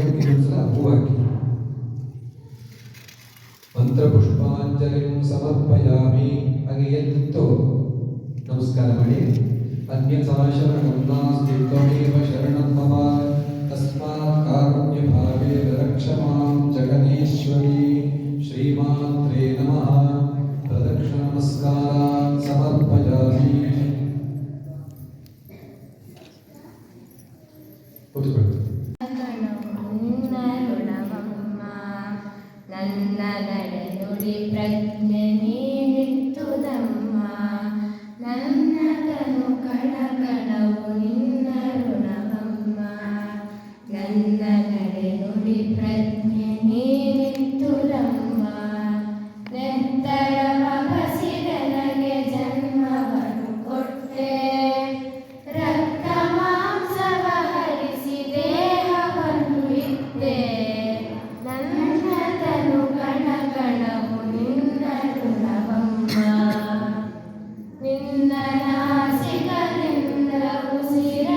ಇನ್ನೊಂದ್ಸಲ ಹೂ ಹಾಕಿ ಮಂತ್ರಪುಷ್ಪಾಂಜಲಿಂ ಸಮರ್ಪಯಾಮಿ. ಹಾಗೆ ಎದ್ದು ನಮಸ್ಕಾರ ಮಾಡಿ. ಅನ್ಯಥಾ ಶರಣಂ ನಾಸ್ತಿ ತ್ವಮೇವ ಶರಣಂ ಮಮ ತಸ್ಮಾತ್ ಕಾರುಣ್ಯ ಭಾವೇನ ರಕ್ಷ ಮಾಂ ನಮಃ ನನ್ನ ನುಡಿ ಪ್ರಜ್ಞೆ ನೀಡಿತ್ತುದಮ್ಮ ನನ್ನ ಕನು ಕಳಕಳವು ನಿನ್ನ ಋಣವಮ್ಮ ನುಡಿ ಪ್ರಜ್ಞೆ ధనాశిఖలింద్రవు శిర